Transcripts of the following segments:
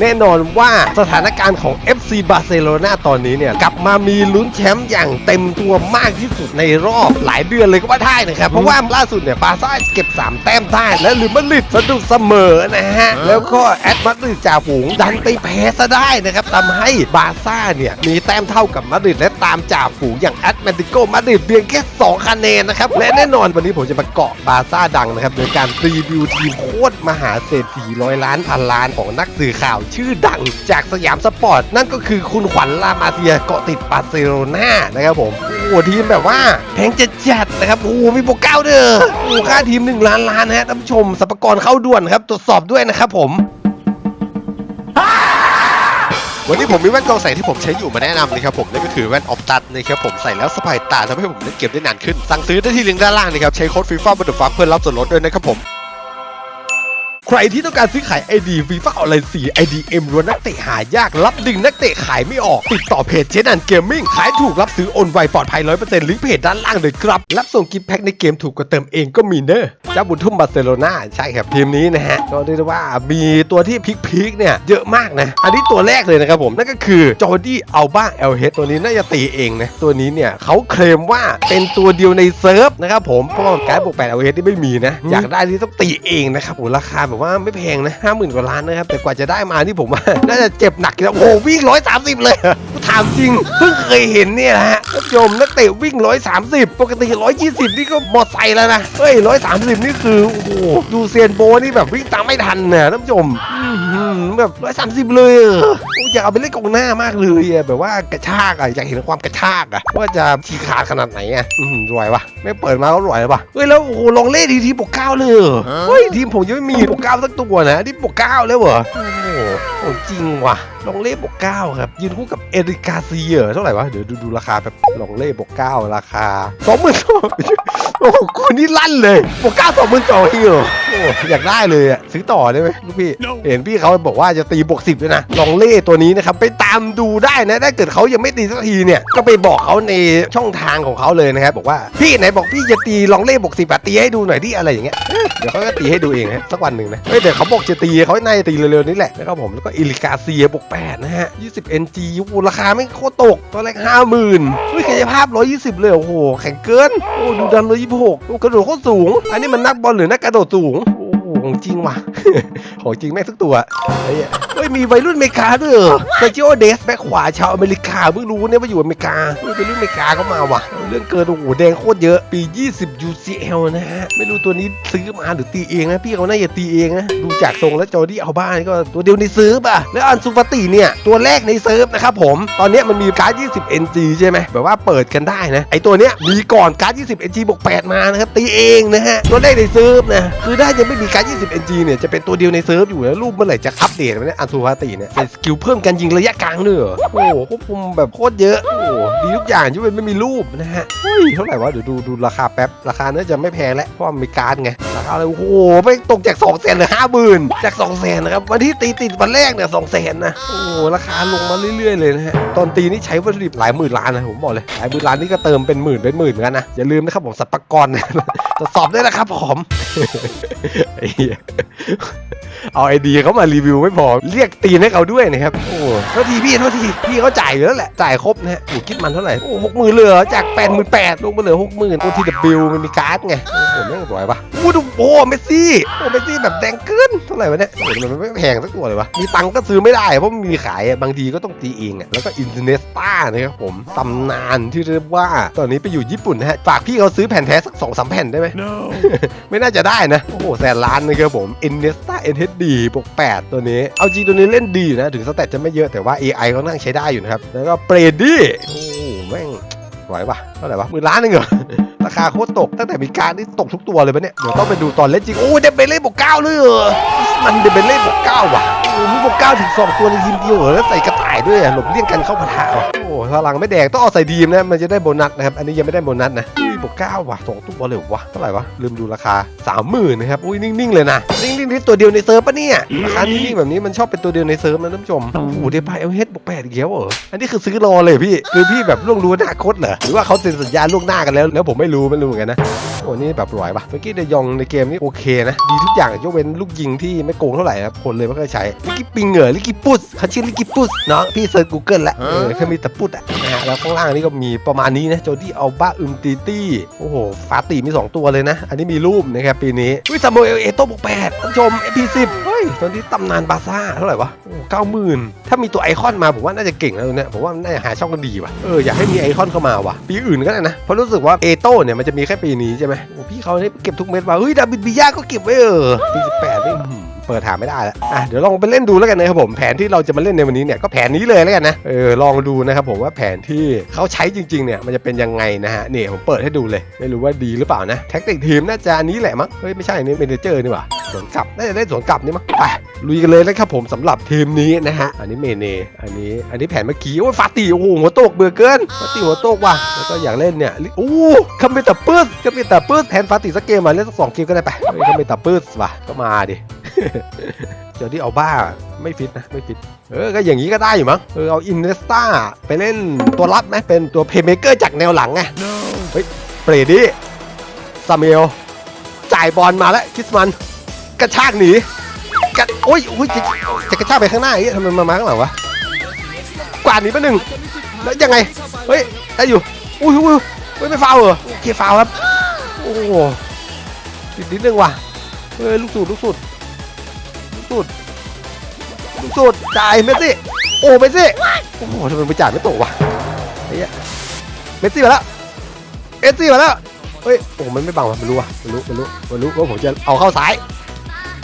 แน่นอนว่าสถานการณ์ของ FC บาร์เซโลนาตอนนี้เนี่ย กลับมามีลุ้นแชมป์อย่างเต็มตัวมากที่สุดในรอบหลายเดือนเลยก็ว่าได้นะครับ เพราะว่าล่าสุดเนี่ยบาร์ซ่าเก็บ 3 แต้มได้ และหรือมาดริดสะดุดเสมอนะฮะ แล้วก็แอตมาดริดจ่าฝูงดันไปแพ้ซะได้นะครับทำให้บาร์ซ่าเนี่ยมีแต้มเท่ากับมาดริดและตามจ่าฝูงอย่างแอตเลติโกมาดริดเพียงแค่2คะแนนนะครับและแน่นอนวันนี้ผมจะมาเกาะบาร์ซ่าดังนะครับโดยการรีวิวทีมโคตรมหาเศรษฐีร้อยล้านพันล้านของนักสื่อข่าวชื่อดังจากสยามสปอร์ต นั่นก็คือคุณขวัญลามาเซียเกาะติดบาร์เซโลนานะครับผมโอ้ทีมแบบว่าแพงจัดจัดๆนะครับโอ้มีโปรเก้าเด้อโอ้ค่าทีม 1 ล้านล้านนะฮะท่านผู้ชมสรรพากรเข้าด่วนครับ ตรวจสอบด้วยนะครับผมวันนี้ผมมีแว่นกองแสงที่ผมใช้อยู่มาแนะนำนะครับผมนั่นก็คือแว่นออฟตัดนะครับผมใส่แล้วสบายตาทำให้ผมเล่นเกมได้นานขึ้น สั่งซื้อได้ที่ลิงก์ด้านล่างนะครับใช้โค้ดฟีฟ่าบัตเตอร์ฟักเพื่อรับส่วนลดด้วยนะครับผม ใครที่ต้องการซื้อขาย ID ฟีฟ่าออนไลน์4 IDM รวนนักเตะหายากรับดึงนักเตะขายไม่ออก ติดต่อเพจเจนันเกมมิ่งขายถูกรับซื้อโอนไวปลอดภัย100%ลิงก์เพจด้านล่างเลยครับ รับส่งกิฟต์แพ็คในเกมถูกกว่าเติมเองก็มีเนอะเจ้าบุญทุ่มบาร์เซโลนาใช่ครับทีมนี้นะฮะก็เรียกได้ว่ามีตัวที่พีคๆเนี่ยเยอะมากนะ อันนี้ตัวแรกเลยนะครับผมนั่นก็คือจอร์ดี้อัลบ้าเอลเฮดตัวนี้น่าจะตีเองนะตัวนี้เนี่ยเขาเคลมว่าเป็นตัวเดียวในเซิร์ฟนะครับผมเพราะว่าการดบวกแปดเอลเฮดที่ไม่มีนะอยากได้ที่ต้องตีเองนะครับโอ้ราคาแบบว่าไม่แพงนะห้าหมื่นกว่าล้านนะครับแต่กว่าจะได้มาที่ผมว่าน่าจะเจ็บหนักอยู่แล้วโอ้โหวิ่งร้อยสามสิบเลยกูถามจริงเพิ่งเคยเห็นเนี่ยนะฮะท่านผู้ชมนักเตะวิ่งร้อยสามสิบปกติร้อยยี่สิบนี่ก็มอไซค์แล้วนะเฮ้ยร้อยสามสิบนี่คือโอ้โหดูเซียนโบนี่แบบวิ่งตามไม่ทันนะท่านผู้ชมอื้อหือแบบร้อยสามสิบเลยอะโอ้อยากเอาไปเล่นกองหน้ามากเลยอะแบบว่ากระชากอะอยากเห็นความกระชากอะว่าจะฉีกขาดขนาดไหนอะอืมรวยวะไม่เปิดมาก็รวยปะเฮ้ยแล้วโอ้โหลองเล่นทีทีปกเก้าเลยเหรอเฮ้ยทีมผมยังไม่มีปกเก้าสักตัวนะที่ปกเก้าแล้วเหรอโอ้โหของจริงว่ะลองเล่ปกเก้าครับ ยืนคู่กับเอริกาซีเหรอเท่าไหร่วะเดี๋ยวดูดูราคาแบบลองเล่ปกเก้าราคาสองหมื่นสองโอ้โหคุณนี่ลั่นเลยปกเก้าสองหมื่นสองเองเหรอโอ้อยากได้เลยอะซื้อต่อได้ไหมลูกพี่เห็นพี่เขาบอกว่าจะตีบวกสิบด้วยนะลองเล่ตัวนี้นะครับไปตามดูได้นะถ้าเกิดเขายังไม่ตีสักทีเนี่ยก็ไปบอกเขาในช่องทางของเขาเลยนะครับบอกว่าพี่ไหนบอกพี่จะตีลองเล่บวกสิบอะตีให้ดูหน่อยที่อะไรอย่างเงี้ยเอ้ยเดี๋ยวเขาก็ตีให้ดูเองฮะสักวันหนึ่งนะเฮ้ยเดี๋ยวเขาบอกจะตีเขาน่าจะตีเร็วๆนี้แหละนะครับผมแล้วก็อิลิกาเซียบวกแปดนะฮะ20 NG โอ้โหราคาไม่โคตรตกตอนแรกห้าหมื่นเฮ้ยกายภาพ120เลยโอ้โหแข็งเกินโอ้ดูดัน126โอ้กกระโดดโคตรสูง อันนี้มันนักบอลหรือนักกระโดดสูงโอ้ของจริงว่ะ ของจริงแม่งทุกตัวไอ้เหี้ยเฮ้ย มีวัยรุ่นอเมริกาด้วยเหรอเซจิโอเดสแบ็คขวาชาวอเมริกาเพิ่งรู้เนี่ยว่าอยู่อเมริกาเฮ้ยวัยรุ่นอเมริกาก็มาว่ะ เรื่องเกินโอ้โหแดงโคตรเยอะ ปี 20 UCL นะฮะ ไม่รู้ตัวนี้ซื้อมาหรือตีเองนะ พี่เขาน่าจะตีเองนะ ดูจากทรงแล้วจอร์ดี้เอาบ้านก็ตัวเดียวในเซิร์ฟอะ แล้วอันซูฟาติเนี่ย ตัวแรกในเซิร์ฟนะครับผม ตอนนี้มันมีการ์ด 20 NG ใช่ไหมแบบว่าเปิดกันได้นะ ไอตัวเนี้ยมีก่อนการ์ด 20 NG บวก8มานะครับตีเองนะฮะ ตัวแรกในเซิร์ฟนะ คือถ้ยังไม่มีการ์ด 20 NG เนี่ยจะเป็นตัวเดียวในเซิร์ฟอยู่แล้วรูปเมื่อไหร่จะอัปเดตไหมเนี่ยอันซูฟาติเนี่ยเป็นสกิลเพิ่มการยิงระยะกลางด้วยโอ้โหควบคุมแบบโคตรเยอะโอ้ดีทุกอย่างที่มันไม่มีรูปนะฮะเฮ้ยเท่าไหร่วะเดี๋ยวดูดูราคาแป๊บราคาเน่าจะไม่แพงแล้วเพราะมีการไงราคาเลยโอ้โหไม่ตกจาก2 0 0แสนเหลือห้าหมื่นจาก2 0 0แสนนะครับวันที่ตีติดวันแรกเนี่ยสองแสนนะโอ้โหราคาลงมาเรื่อยๆเลยนะฮะตอนตีนี่ใช้วัตถุดิบหลายหมื่นล้านนะผมบอกเลยหลายหมื่นล้านนี่ก็เติมเป็นหมื่นเป็นหมื่นเหมือนกันนะอย่าลืมนะครับผมสัตว์ประกรณ์ตรวจสอบได้นะครับผมเอาไอดีเขามารีวิวไม่พอเรียกตีนให้เขาด้วยนะครับโอ้โทษทีพี่โทษทีพี่เขาจ่ายอยู่แล้วแหละจ่ายครบนะฮะคิดมันเท่าไหร่โอ้หกหมื่นเหลือจากแปดหมื่นแปดลงมาเหลือหกหมื่นตัวทีดับบิลมันมีการ์ดไงโอ้โหแม่งสวยปะอู้ดูโอ้เมสซี่โอ้เมสซี่แบบแดงเกินเท่าไหร่วะเนี่ยโอ้โหมันไม่แพงสักตัวเลยวะมีตังค์ก็ซื้อไม่ได้เพราะมันมีขายอะบางทีก็ต้องตีเองอะแล้วก็อินเทอร์เนสตานะครับผมตำนานที่เรียกว่าตอนนี้ไปอยู่ญี่ปุ่นนะฮะฝากพี่เขาซื้อแผ่นแท้สักสองสามแผ่นได้ไหมไม่น่าจะได้นะ โอ้โหแสนล้านนะครับผม i n n e s t a NHD บวก8ตัวนี้ เอาจริงตัวนี้เล่นดีอยู่นะ ถึงสแตทจะไม่เยอะแต่ว่า AI เขานั่งใช้ได้อยู่นะครับ แล้วก็เปรดี้โอ้โหแม่ง ไหวปะเท่าไหร่วะหมื่นล้านนึงเหรอ ราคาโคตรตก ตั้งแต่มีการที่ตกทุกตัวเลยปะเนี่ย เดี๋ยวต้องไปดูตอนเล่นจริง โอ้เดบเบเล่บวกเก้าเลยเหรอมันเดบเบเล่บวกเก้าว่ะโอ้มีบวกเก้าถึงสองตัวในทีมเดียวเหรอแล้วใส่กระต่ายด้วยอะหลบเลี่ยงกันเข้าปะทะว่ะโอ้พลังไม่แดงต้องเอาใส่ดีมนะ มันจะได้โบนัสนะครับ อันนี้ยังไม่ได้โบนัสนะ บวกเก้าว่ะสองตัวเลยวะเท่าไหร่วะลืมดูราคาสามหมื่นนะครับอุ้ยนิ่งๆเลยนะนิ่งๆที่ตัวเดียวในเซิร์ฟปะเนี่ยราคานิ่งๆแบบนี้มันชอบเป็นตัวเดียวในเซิร์ฟนะท่านผู้ชมโอ้โหเดบายเอลเฮดบวกแปดอีกแล้วเหรออันนี้คือซื้อรอเลยพี่คือพี่แบบล่วงรู้อนาคตเหรอหรือว่าเขาเซ็นสัญญาล่วงหน้ากันแล้ว แล้วผมไม่รู้ไม่รู้เหมือนกันนะโอ้นี่แบบรวยปะเมื่อกี้เดยองในเกมนี่โอเคนะดีทุกอย่างยกเว้นลูกยิงที่ไม่โกงเท่าไหร่ครับคนเลยไม่เคยใช้ลิกกี้ปิงเหรอลิกกี้ปุสเขาชื่อลิกกี้ปุสเนาะพี่เซิร์ชกูเกิลแล้วเออแค่มีแต่ปุสอะนะฮะแล้วข้างล่างนี่ก็มีประมาณนี้นะโจดี้อัลบาอึมตีตี้โอ้โหฟาตีมี 2 ตัวเลยนะ อันนี้มีรูปนะครับปีนี้วิซามเอลเอโต้บวกแปดท่านผู้ชมเอพีสิบ ยตอนนี้ตำนานบาซ่าเท่าไหร่วะโอ้เก้าหมื่นถ้ามีตัวไอคอนมาผมว่าน่าจะเก่งแล้วเนี่ยผมว่าน่าจะหาช่องกันดีว่ะเอออยากให้มีไอคอนเข้ามาว่ะปีอื่นก็ได้นะเพราะรู้สึกว่าเอโต้เนี่ยมันจะมีแค่ปีนี้ใช่ไหมโอ้พี่เขาเนี่ยเก็บทุกเม็ดว่ะเฮ้ยดาบิดบิยาก็เก็บไว้เออปีสิบแปดนี่เปิดหาไม่ได้แล้วอะเดี๋ยวลองไปเล่นดูแล้วกันนะครับผมแผนที่เราจะมาเล่นในวันนี้เนี่ยก็แผนนี้เลยแล้วกันนะเออลองดูนะครับผมว่าแผนที่เขาใช้จริงๆเนี่ยมันจะเป็นยังไงนะฮะเนี่ยผมเปิดให้ดูเลยไม่รู้ว่าดีหรือเปล่านะแท็กติกทีมน่าจะอันนี้แหละมั้งเฮ้ยไม่ใช่นี่เมนเจอร์นี่หว่าสวนกลับน่าจะได้สวนกลับนี่มั้งไปลุยกันเลยนะครับผมสำหรับทีมนี้นะฮะ อันนี้เมเน อันนี้อันนี้แผนเมื่อกี้โอ้ยฟาติโอ้โหหัวโตกเบื่อเกินฟาติหัวโตกว่ะแล้วก็อยากเล่นเนี่ยโอ้คาเมตาปื้ดคาเมตาปื้ดแทนฟาติสักเกมมาเล่นสักสองเกมก็ได้ไปเฮ้ยคาเมตาปื้ดว่ะก็มาดิเจอที่เอาบ้าไม่ฟิตนะไม่ฟิตเออก็อย่างนี้ก็ได้อยู่มั้งเออเอาอินเนสตาไปเล่นตัวรับไหมเป็นตัวเพย์เมเกอร์จากแนวหลังไงเฮ้ยเปรดี้ซามิเอลจ่ายบอลมาแล้วคิสมันกระชากหนี กระโอ้ยโอ้ยจะจะกระชากไปข้างหน้าอย่างนี้ทำไมมามาข้างหลังวะกวาดหนีไปหนึ่งแล้วยังไงเฮ้ยได้อยู่อุ้ยอุ้ยเฮ้ยไม่ฟาวเหรอโอเคฟาวครับโอ้โหติดนิดนึงว่ะเฮ้ยลูกสูดลูกสูดสุดลูกสุดจ่ายเมสซี่โอ้เมสซี่โอ้โหทำไมไปจ่ายไม่ตกวะไอ้เหี้ยเมสซี่มาแล้วเอสซี่มาแล้วเฮ้ยโอ้มันไม่บังวะไม่รู้วะไม่รู้ไม่รู้ไม่รู้ว่าผมจะเอาเข้าซ้าย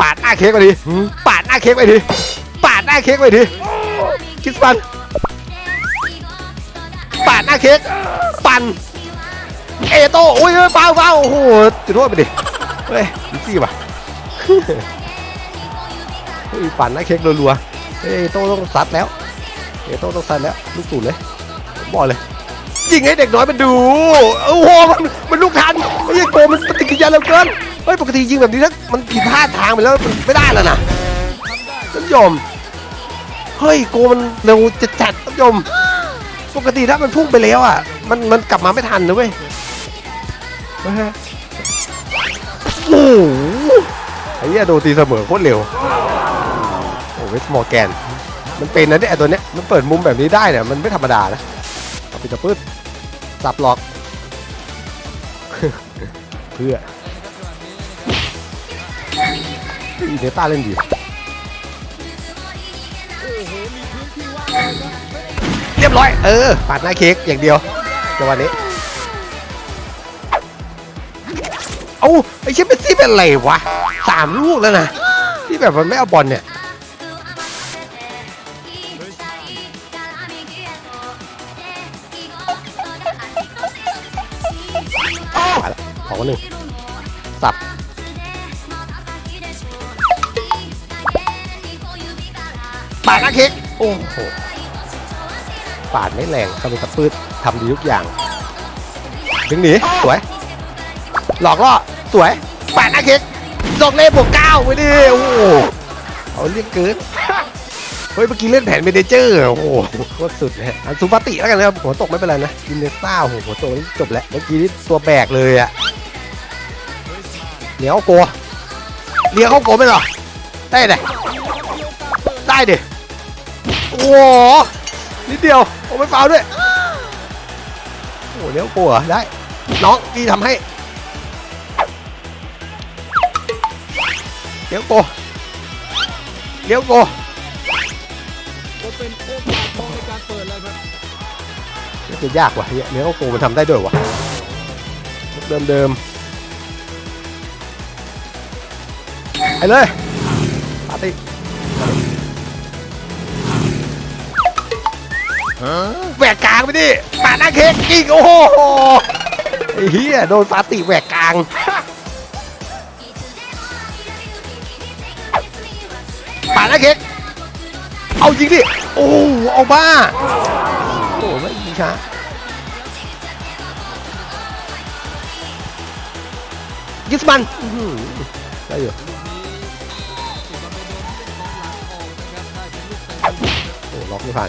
ปาดหน้าเค้กไปดิหืมปาดหน้าเค้กไปดิปาดหน้าเค้กไปดิคิสปันปาดหน้าเค้กปั่นเอโต้โอ้ยเบาเบาโอ้โหจุดโทษไปดิเฮ้ยเมสซี่ว่ะเฮ้ยปั่นนะเค้กรัวๆเฮ้ยโต้ต้องซัดแล้วเฮ้ยโต้ต้องซัดแล้วลูกสูดเลยผมบอกเลยยิงให้เด็กน้อยมันดูโอ้โหมันมันลูกทันไอ้โกมันปฏิกิริยาเร็วเกิน เฮ้ยปกติยิงแบบนี้ถ้ามันผิดพลาดทางไปแล้วมันไม่ได้แล้วนะท่านผู้ชมเฮ้ยโกมันเร็วจะจัดท่านผู้ชมปกติถ้ามันพุ่งไปแล้วอะ มันมันกลับมาไม่ทันนะเว้ยเฮ้ยโอ้โหไอ้เหี้ยโดนตีเสมอโคตรเร็วโอ้เวสมอร์แกน มันเป็นนะเนี่ยไอ้ตัวเนี้ยมันเปิดมุมแบบนี้ได้เนี่ยมันไม่ธรรมดานะเอาไปตะปื้ดสับหลอก เพื่อ อีเนต้าเล่นดีเรียบร้อย เออ ปาดหน้าเค้กอย่างเดียวจังหวะนี้เอ้าไอ้เชฟเปนซี่เป็นอะไรวะสามลูกแล้วนะ ที่แบบมันไม่เอาบอลเนี่ยขอคนหนึ่งสับ ปาดหน้าเค้กโอ้โหปาดไม่แรงเขาเป็นตะปืดทำดีทุกอย่างดึงหนีสวย หลอกล่อสวยปาดหน้าเค้กดอกเล่บวกเก้าไปดิโอ้โหเอาเรียกเกินเฮ้ยเมื่อกี้เล่นแผนเมเนเจอร์โอ้โหโคตรสุดเลยอันซูปาติแล้วกันนะครับหัวตกไม่เป็นไรนะอินเนสต้าโอ้โหหัวตกนี่จบแล้วเมื่อกี้นี่ตัวแบกเลยอะเหนียวโกเลี้ยงเข้าโกไม่เหรอได้เลยได้ดิ โอ้โหนิดเดียวโอ้ไม่ฟาวด้วย โอ้เลี้ยวโกเหรอได้ น้องพี่ทำให้เลี้ยวโกเลี้ยวโกก็เป็นโอกาสทองในการเปิดแล้วครับนี่จะยากว่ะเฮียเลี้ยวโกมันทำได้ด้วยวะเดิมเดิมไปเลยปาร์ตี้ แหวกกลางไปดิปาดหน้าเค้กกิ้งโอ้โหไอ้เฮียโดนปาตี้แหวกกลางปาดหน้าเค้กเอายิงดิโอ้เอาบ้าโอ้ไม่ยิงช้ายิสมันอื้อหือได้อยู่โอ้ล็อกไม่ผ่าน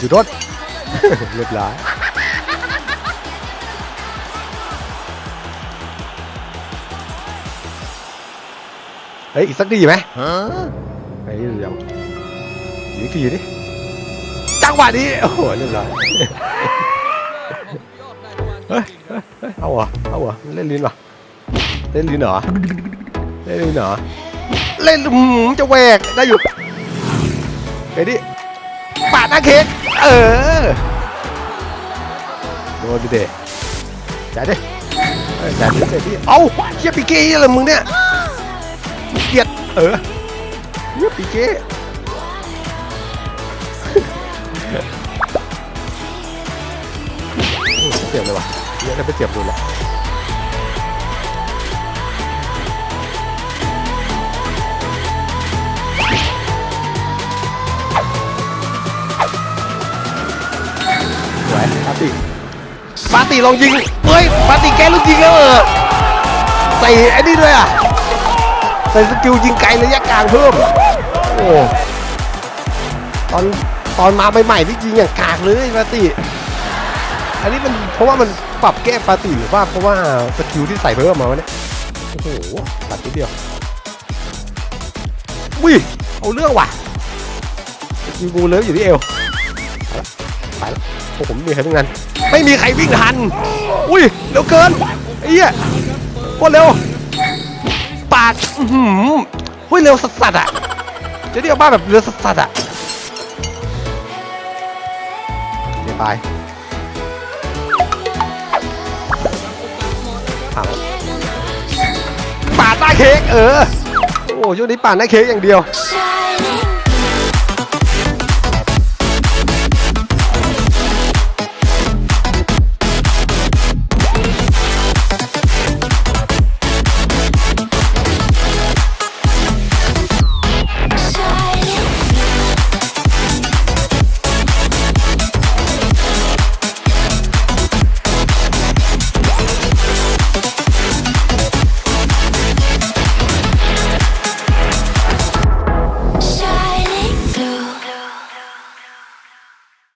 จุดรถเรียบร้อยเฮ้ยอีกสักทีไหมเฮ้เดี๋ยวอีกทีดิจังหวะนี้โอ้โหเรียบร้อยเฮ้ยเฮ้ยเฮ้ยเอาเหรอเอาเหรอเล่นลิ้นเหรอเล่นลิ้นเหรอเล่นลิ้นเหรอเล่นจะแหวกได้อยู่เฮ้ดิปาดหน้าเค้ก เออ โดนดิเดจ่ายดิจ่ายดิเสร็จพี่เอ้าเฮียปีเก้อะไรมึงเนี่ยเกลียดเออเฮียปีเก้เสียบเลยว่ะเฮียได้ไปเสียบดูแล้ว ติปาติลองยิงเฮ้ยปาติแกลูกยิงแล้วเออใส่ไอ้นี่ด้วยอะใส่สกิลยิงไกลระยะกลางเพิ่มโอ้ตอนตอนมาใหม่ๆนี่ยิงอย่างกากเลยปาติอันนี้มันเพราะว่ามันปรับแก้ปาติหรือว่าเพราะว่าสกิลที่ใส่เพิ่มมาวะเนี่ยโอ้โหตัดนิดเดียววิเอาเรื่องว่ะสกิลกูเลิฟอยู่ที่เอวไปแล้ว พวกผมมีใครทั้งนั้นไม่มีใครวิ่งทัน อุ้ยเร็วเกินไอ้เหี้ยโคตรเร็ว ปาดอื้อหืออุ้ยเร็วสัสๆอะเจะเรียกบ้าแบบเร็วสัสๆอะเดี๋ยวไปถามปาดหน้าเค้กเออ โอ้ช่วงนี้ปาดหน้าเค้กอย่างเดียว